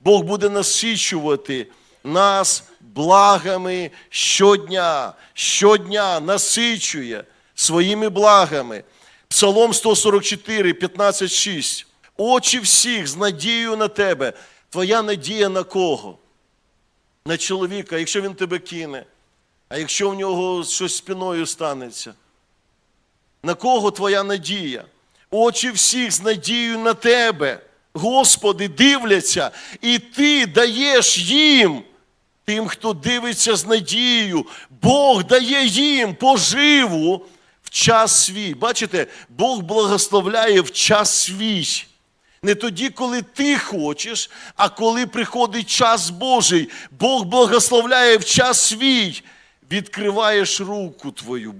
Бог буде насичувати нас благами щодня, щодня насичує своїми благами. Псалом 144, 15, 6. Очі всіх з надією на тебе. Твоя надія на кого? На чоловіка, якщо він тебе кине, а якщо в нього щось спиною станеться. На кого твоя надія? Очі всіх з надією на тебе. Господи, дивляться, і ти даєш їм, тим, хто дивиться з надією. Бог дає їм поживу в час свій. Бачите, Бог благословляє в час свій. Не тоді, коли ти хочеш, а коли приходить час Божий. Бог благословляє в час свій. Відкриваєш руку твою.